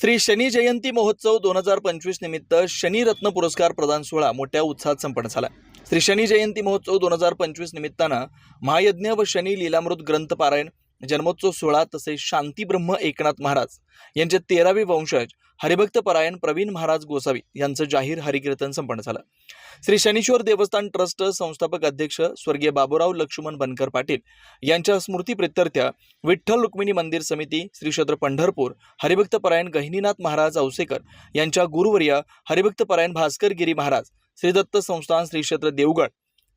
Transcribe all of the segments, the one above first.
श्री शनी जयंती महोत्सव दोन हजार पंचवीस निमित्त शनी रत्न पुरस्कार प्रदान सोहळा मोठ्या उत्साहात संपन्न झाला. श्री शनी जयंती महोत्सव दोन हजार पंचवीस निमित्तानं महायज्ञ व शनी लीलामृत ग्रंथ पारायण जन्मोत्सव सोहळा तसेच शांतीब्रह्म एकनाथ महाराज यांचे तेरावे वंशज हरिभक्त परायण प्रवीण महाराज गोसावी यांचं जाहीर हरिकीर्तन संपन्न झालं. श्री शनीश्वर देवस्थान ट्रस्ट संस्थापक अध्यक्ष स्वर्गीय बाबूराव लक्ष्मण बनकर पाटील यांच्या स्मृतीप्रित्यर्थ विठ्ठल रुक्मिणी मंदिर समिती श्री क्षेत्र पंढरपूर हरिभक्त परायण गहिनीनाथ महाराज औसेकर यांच्या गुरुवर्य हरिभक्त परायण भास्कर गिरी महाराज श्री दत्त संस्थान श्री क्षेत्र देवगड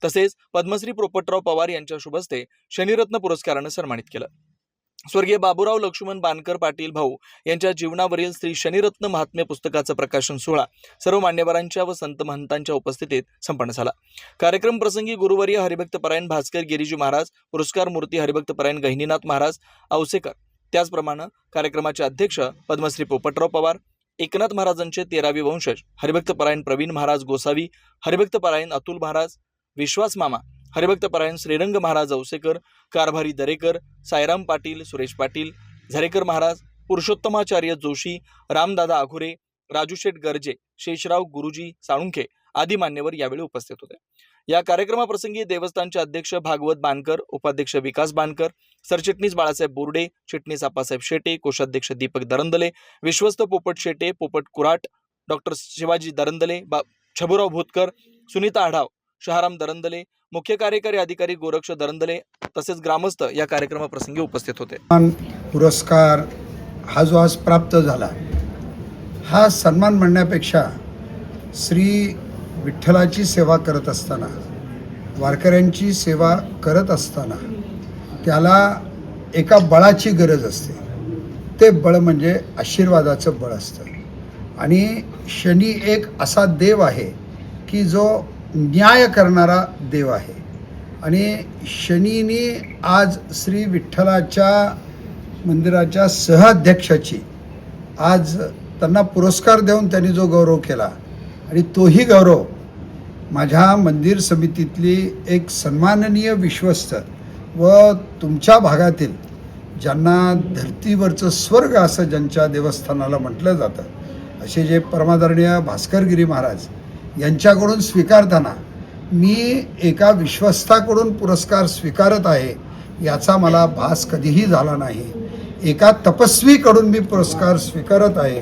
तसेच पद्मश्री पोपटराव पवार यांच्या शुभस्ते शनिरत्न पुरस्कारानं सन्मानित केलं. स्वर्गीय बाबूराव लक्ष्मण बानकर पाटील भाऊ यांच्या जीवनावरील श्री शनिरत्न महात्म्य पुस्तकाचं प्रकाशन सोहळा सर्व मान्यवरांच्या व संत महंतांच्या उपस्थितीत संपन्न झाला. कार्यक्रम प्रसंगी गुरुवर्य हरिभक्त परायण भास्कर गिरीजी महाराज पुरस्कार मूर्ती हरिभक्त परायण गहिनीनाथ महाराज औसेकर त्याचप्रमाणे कार्यक्रमाचे अध्यक्ष पद्मश्री पोपटराव पवार एकनाथ महाराजांचे तेरावे वंशज हरिभक्त परायण प्रवीण महाराज गोसावी हरिभक्त परायण अतुल महाराज विश्वास मामा हरिभक्त परायण श्रीरंग महाराज औसेकर कारभारी दरेकर सायराम पाटील सुरेश पाटील झरेकर महाराज पुरुषोत्तमाचार्य जोशी रामदादा आघुरे राजूशेठ गर्जे शेषराव गुरुजी साळुंखे आदी मान्यवर यावेळी उपस्थित होते. या कार्यक्रमाप्रसंगी देवस्थानचे अध्यक्ष भागवत बानकर उपाध्यक्ष विकास बानकर सरचिटणीस बाळासाहेब बोर्डे चिटणीस आप्पासाहेब शेटे कोषाध्यक्ष दीपक दरंदले विश्वस्त पोपट शेटे पोपट कुराट डॉक्टर शिवाजी दरंदले बा छबुराव भोतकर सुनीता आढाव शहाराम दरंदले मुख्य कार्यकारी अधिकारी गोरक्ष दरंदले तसेच ग्रामस्थ या कार्यक्रमाप्रसंगी उपस्थित होते. पुरस्कार हा जो आज प्राप्त झाला. हा सन्मान म्हणण्यापेक्षा श्री विठ्ठलाची सेवा करत असताना वारकऱ्यांची सेवा करत असताना त्याला एका बळाची गरज असते. ते बळ म्हणजे आशीर्वादाचं बळ असतं. आणि शनी एक असा देव आहे की जो न्याय करणारा देव आहे. आणि शनीने आज श्री विठ्ठलाच्या मंदिराच्या सहअध्यक्षाची आज त्यांना पुरस्कार देऊन त्यांनी जो गौरव केला आणि तोही गौरव माझ्या मंदिर समितीतली एक सन्माननीय विश्वस्त व तुमच्या भागातील ज्यांना धर्तीवरचं स्वर्ग असं ज्यांच्या देवस्थानाला म्हटलं जातं असे जे परमादरणीय भास्करगिरी महाराज यांच्याकडून स्वीकारताना मी एका विश्वस्ताकडून पुरस्कार स्वीकारत आहे याचा मला भास कधीही झाला नाही. एका तपस्वीकडून मी पुरस्कार स्वीकारत आहे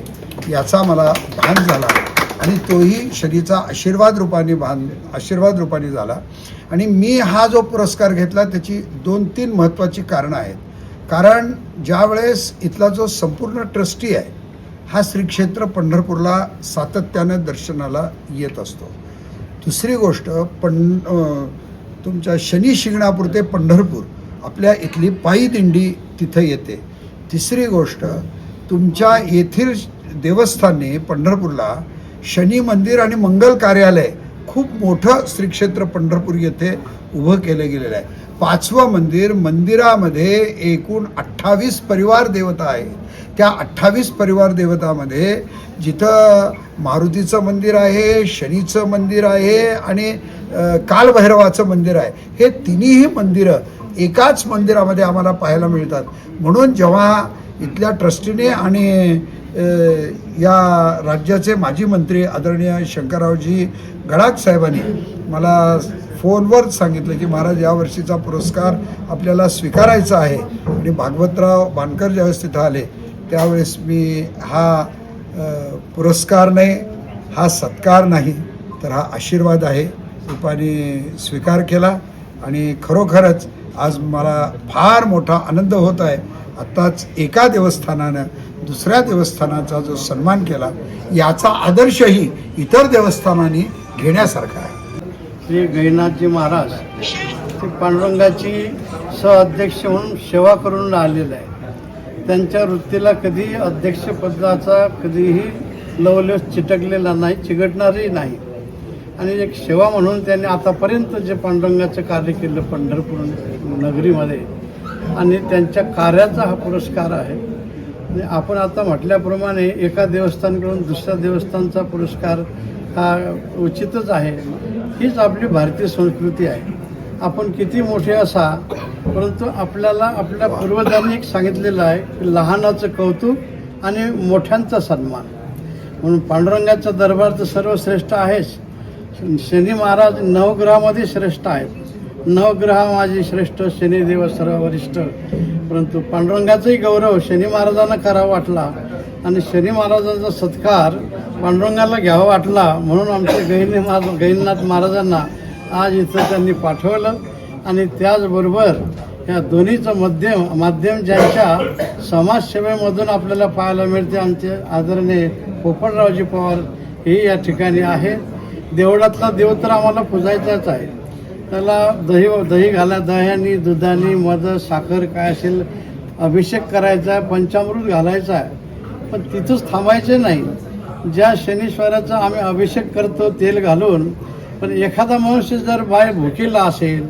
याचा मला भान झाला. आणि तोही शनीचा आशीर्वाद रूपाने भान आशीर्वाद रूपाने झाला. आणि मी हा जो पुरस्कार घेतला त्याची दोन तीन महत्त्वाची कारणं आहेत. कारण ज्यावेळेस इथला जो संपूर्ण ट्रस्टी आहे हा श्रीक्षेत्र पंढरपूरला सातत्यानं दर्शनाला येत असतो. दुसरी गोष्ट पण तुमच्या शनी शिंगणापूर ते पंढरपूर आपल्या इथली पायी दिंडी तिथं येते. तिसरी गोष्ट तुमच्या येथील देवस्थानी पंढरपूरला शनी मंदिर आणि मंगल कार्यालय खूप मोठं श्रीक्षेत्र पंढरपूर येथे उभं केलं गेलेलं आहे. पाचवं मंदिर मंदिरामध्ये एकूण अठ्ठावीस परिवार देवता आहे त्या अठ्ठावीस परिवार देवतामध्ये जिथं मारुतीचं मंदिर आहे शनीचं मंदिर आहे आणि कालभैरवाचं मंदिर आहे. हे तिन्हीही मंदिरं एकाच मंदिरामध्ये आम्हाला पाहायला मिळतात. म्हणून जेव्हा इथल्या ट्रस्टीने आणि या राज्याचे माजी मंत्री आदरणीय शंकररावजी गडाख साहेबांनी मला फोनवर सांगितलं की महाराज यावर्षीचा पुरस्कार आपल्याला स्वीकारायचा आहे आणि भागवतराव बानकर ज्यावेळेस तिथं आले त्यावेळेस मी हा पुरस्कार नाही हा सत्कार नाही तर हा आशीर्वाद आहे. रूपाने स्वीकार केला आणि खरोखरच आज मला फार मोठा आनंद होत आहे. आत्ताच एका देवस्थानानं दुसऱ्या देवस्थानाचा जो सन्मान केला याचा आदर्शही इतर देवस्थानांनी घेण्यासारखा आहे. श्री गैनाथजी महाराज ते पांडुरंगाची सहअध्यक्ष म्हणून सेवा करून आलेले आहे त्यांच्या वृत्तीला कधी अध्यक्षपदाचा कधीही लवलेस चिटकलेला नाही चिकटणारही नाही. आणि एक सेवा म्हणून त्यांनी आतापर्यंत जे पांडुरंगाचं कार्य केलं पंढरपूर नगरीमध्ये आणि त्यांच्या कार्याचा हा पुरस्कार आहे. आणि आपण आता म्हटल्याप्रमाणे एका देवस्थानकडून दुसऱ्या देवस्थानचा पुरस्कार हा उचितच आहे. हीच आपली भारतीय संस्कृती आहे. आपण किती मोठे असा परंतु आपल्याला आपल्या पूर्वजांनी एक सांगितलेलं आहे की लहानाचं कौतुक आणि मोठ्यांचा सन्मान. म्हणून पांडुरंगाचा दरबार तर सर्वश्रेष्ठ आहेच. शनी महाराज नवग्रहामध्ये श्रेष्ठ आहेत. नवग्रह माझे श्रेष्ठ शनिदेव सर्व वरिष्ठ परंतु पांडुरंगाचाही गौरव शनी महाराजांना करावा वाटला आणि शनी महाराजांचा सत्कार पांडुरंगाला घ्यावा वाटला म्हणून आमचे गहिनी महाराज गहिनीनाथ महाराजांना आज इथं त्यांनी पाठवलं आणि त्याचबरोबर या दोन्हीचं मध्यम माध्यम ज्यांच्या समाजसेवेमधून आपल्याला पाहायला मिळते आमचे आदरणीय पोपटरावजी पवार हे या ठिकाणी आहे देवळातला देव तर आम्हाला पुजायचाच आहे. त्याला दही दही घाला दह्यानी दुधानी मध साखर काय असेल अभिषेक करायचा आहे पंचामृत घालायचा आहे. पण तिथंच थांबायचे नाही. ज्या शनीश्वराचा आम्ही अभिषेक करतो तेल घालून पण एखादा मनुष्य जर बाहेर भुकेला असेल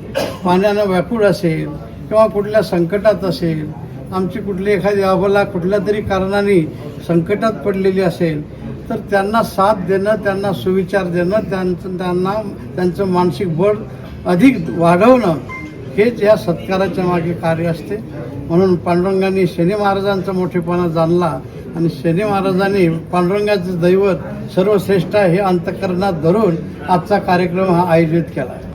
पाण्यानं व्याकुळ असेल किंवा कुठल्या संकटात असेल आमची कुठली एखादी अबला कुठल्या तरी कारणाने संकटात पडलेली असेल तर त्यांना साथ देणं त्यांना सुविचार देणं त्यांचं त्यांना त्यांचं मानसिक बळ अधिक वाढवणं हेच या सत्काराच्या मागे कार्य असते. म्हणून पांडुरंगांनी शनी महाराजांचा मोठेपणा जाणला आणि शनी महाराजांनी पांडुरंगाचं दैवत सर्वश्रेष्ठ हे अंतकरणात धरून आजचा कार्यक्रम हा आयोजित केला. आहे